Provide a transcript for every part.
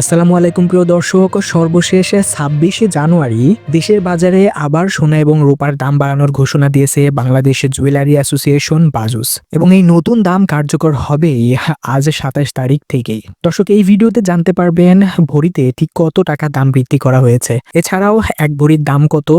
আসসালামু আলাইকুম প্রিয় দর্শক, সর্বশেষ ছাব্বিশে জানুয়ারি দেশের বাজারে আবার সোনা এবং রূপার দাম বাড়ানোর ঘোষণা দিয়েছে বাংলাদেশ জুয়েলারি অ্যাসোসিয়েশন বাজুস। এবং এই নতুন দাম কার্যকর হবে আজ সাতাশ তারিখ থেকেই। দর্শক, এই ভিডিওতে জানতে পারবেন ভরিতে ঠিক কত টাকা দাম বৃদ্ধি করা হয়েছে। এছাড়াও এক ভরির দাম কত,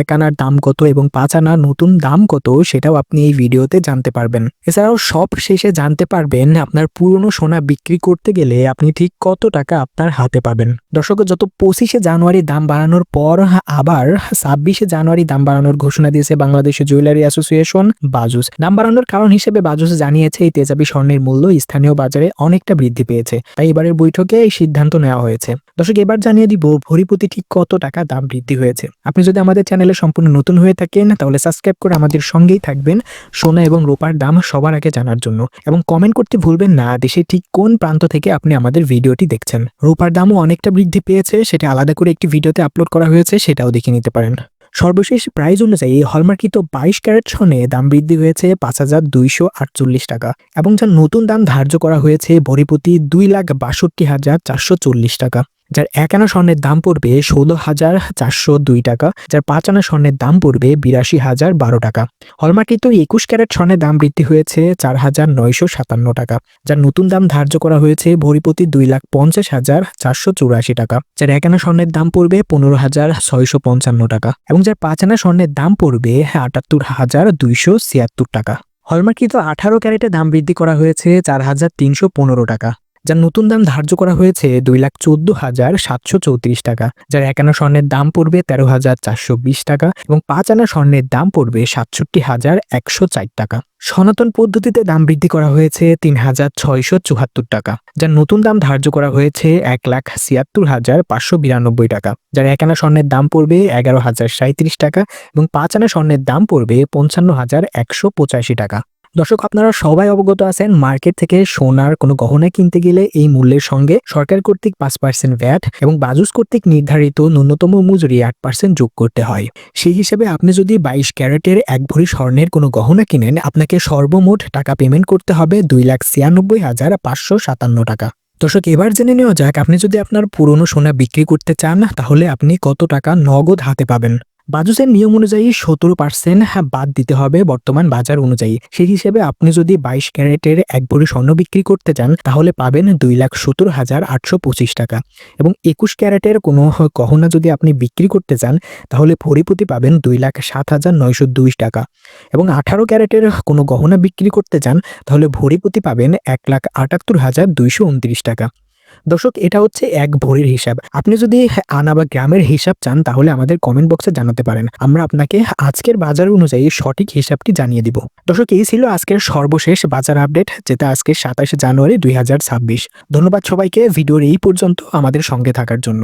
এক আনার দাম কত এবং পাঁচ আনার নতুন দাম কত সেটাও আপনি এই ভিডিওতে জানতে পারবেন। এছাড়াও সব শেষে জানতে পারবেন আপনার পুরনো সোনা বিক্রি করতে গেলে আপনি ঠিক কত টাকা আপনার হাতে পাবেন। দর্শক, যত পঁচিশে জানুয়ারি দাম বাড়ানোর পর আবার ছাব্বিশে জানুয়ারি দাম বাড়ানোর ঘোষণা দিয়েছে বাংলাদেশ জুয়েলারি অ্যাসোসিয়েশন বাজুস। দাম বাড়ানোর কারণ হিসেবে বাজুস জানিয়েছে, এই তেজাবি স্বর্ণের মূল্য স্থানীয় বাজারে অনেকটা বৃদ্ধি পেয়েছে। তাই এবারের বৈঠকে এই সিদ্ধান্ত নেওয়া হয়েছে। দর্শক, এবার জানিয়ে দিব ভরিপতি ঠিক কত টাকা দাম বৃদ্ধি হয়েছে। আপনি যদি আমাদের চ্যানেলে সম্পূর্ণ নতুন হয়ে থাকেন, তাহলে সাবস্ক্রাইব করে আমাদের সঙ্গেই থাকবেন সোনা এবং রোপার দাম সবার আগে জানার জন্য। এবং কমেন্ট করতে ভুলবেন না, দেশে ঠিক কোন প্রান্ত থেকে আপনি আমাদের ভিডিওটি দেখছেন। রূপার দামও অনেকটা বৃদ্ধি পেয়েছে, সেটা আলাদা করে একটি ভিডিওতে আপলোড করা হয়েছে, সেটাও দেখে নিতে পারেন। সর্বশেষ প্রাইস অনুযায়ী এই হলমার্কিত বাইশ ক্যারেট স্বর্ণে দাম বৃদ্ধি হয়েছে পাঁচ হাজার দুইশো আটচল্লিশ টাকা এবং যার নতুন দাম ধার্য করা হয়েছে বরিপতি দুই লাখ বাষট্টি হাজার চারশো চল্লিশ টাকা। যার এক আনা স্বর্ণের দাম পড়বে ষোলো হাজার চারশো দুই টাকা, যার পাঁচ আনা স্বর্ণের দাম পড়বে বিরাশি হাজার বারো টাকা। হলমার্কিত একুশ ক্যারেট স্বর্ণের দাম বৃদ্ধি হয়েছে চার হাজার নয়শো সাতান্ন টাকা, যার নতুন দাম ধার্য করা হয়েছে ভরিপতি দুই লাখ পঞ্চাশ হাজার চারশো চুরাশি টাকা, যার এক আনা স্বর্ণের দাম পড়বে পনেরো হাজার ছয়শো পঞ্চান্ন টাকা, এবং যার পাঁচ আনা স্বর্ণের দাম পড়বে আটাত্তর হাজার দুইশো ছিয়াত্তর টাকা। হলমার্কিত আঠারো ক্যারেটে দাম বৃদ্ধি করা হয়েছে চার হাজার তিনশো পনেরো টাকা যার নতুন দাম ধার্য করা হয়েছে দুই লাখ চোদ্দ হাজার সাতশো চৌত্রিশ টাকা, যার এক আনা স্বর্ণের দাম পড়বে তেরো হাজার চারশো বিশ টাকা এবং পাঁচ আনা স্বর্ণের দাম পড়বে সাতষট্টি হাজার একশো চার টাকা। সনাতন পদ্ধতিতে দাম বৃদ্ধি করা হয়েছে তিন হাজার ছয়শো চুয়াত্তর টাকা, যার নতুন দাম ধার্য করা হয়েছে এক লাখ ছিয়াত্তর হাজার পাঁচশো বিরানব্বই টাকা, যার এক আনা স্বর্ণের দাম পড়বে এগারো হাজার সাঁত্রিশ টাকা এবং পাঁচ আনা স্বর্ণের দাম পড়বে পঞ্চান্ন হাজার একশো পঁচাশি টাকা। দর্শক, আপনারা সবাই অবগত আছেন, মার্কেট থেকে সোনার কোনো গহনা কিনতে গেলে এই মূল্যের সঙ্গে সরকার কর্তৃক পাঁচ পার্সেন্ট ভ্যাট এবং বাজুস কর্তৃক নির্ধারিত ন্যূনতম মজুরি আট পার্সেন্ট যোগ করতে হয়। সেই হিসেবে আপনি যদি বাইশ ক্যারেটের এক ভরি স্বর্ণের কোনো গহনা কিনেন, আপনাকে সর্বমোট টাকা পেমেন্ট করতে হবে দুই লাখ ছিয়ানব্বই হাজার পাঁচশো সাতান্ন টাকা। দর্শক, এবার জেনে নেওয়া যাক, আপনি যদি আপনার পুরনো সোনা বিক্রি করতে চান, তাহলে আপনি কত টাকা নগদ হাতে পাবেন? বাজুসের নিয়ম অনুযায়ী সতেরো পার্সেন্ট বাদ দিতে হবে বর্তমান বাজার অনুযায়ী। সেই হিসেবে আপনি যদি বাইশ ক্যারেটের এক ভরি স্বর্ণ বিক্রি করতে চান, তাহলে পাবেন দুই লাখ সত্তর হাজার আটশো পঁচিশ টাকা। এবং একুশ ক্যারেটের কোনো গহনা যদি আপনি বিক্রি করতে চান, তাহলে ভরিপতি পাবেন দুই লাখ সাত হাজার নয়শো দুই টাকা। এবং আঠারো ক্যারেটের কোনো গহনা বিক্রি করতে চান, তাহলে ভরিপতি পাবেন এক লাখ আটাত্তর হাজার দুইশো উনত্রিশ টাকা। দর্শক, এটা হচ্ছে এক ভরির হিসাব। আপনি যদি আনা বা গ্রামের হিসাব চান, তাহলে আমাদের কমেন্ট বক্সে জানাতে পারেন। আমরা আপনাকে আজকের বাজার অনুযায়ী সঠিক হিসাবটি জানিয়ে দিব। দর্শক, এই ছিল আজকের সর্বশেষ বাজার আপডেট, যেটা আজকে সাতাশে জানুয়ারি দুই হাজার ছাব্বিশ। ধন্যবাদ সবাইকে, ভিডিওর এই পর্যন্ত আমাদের সঙ্গে থাকার জন্য।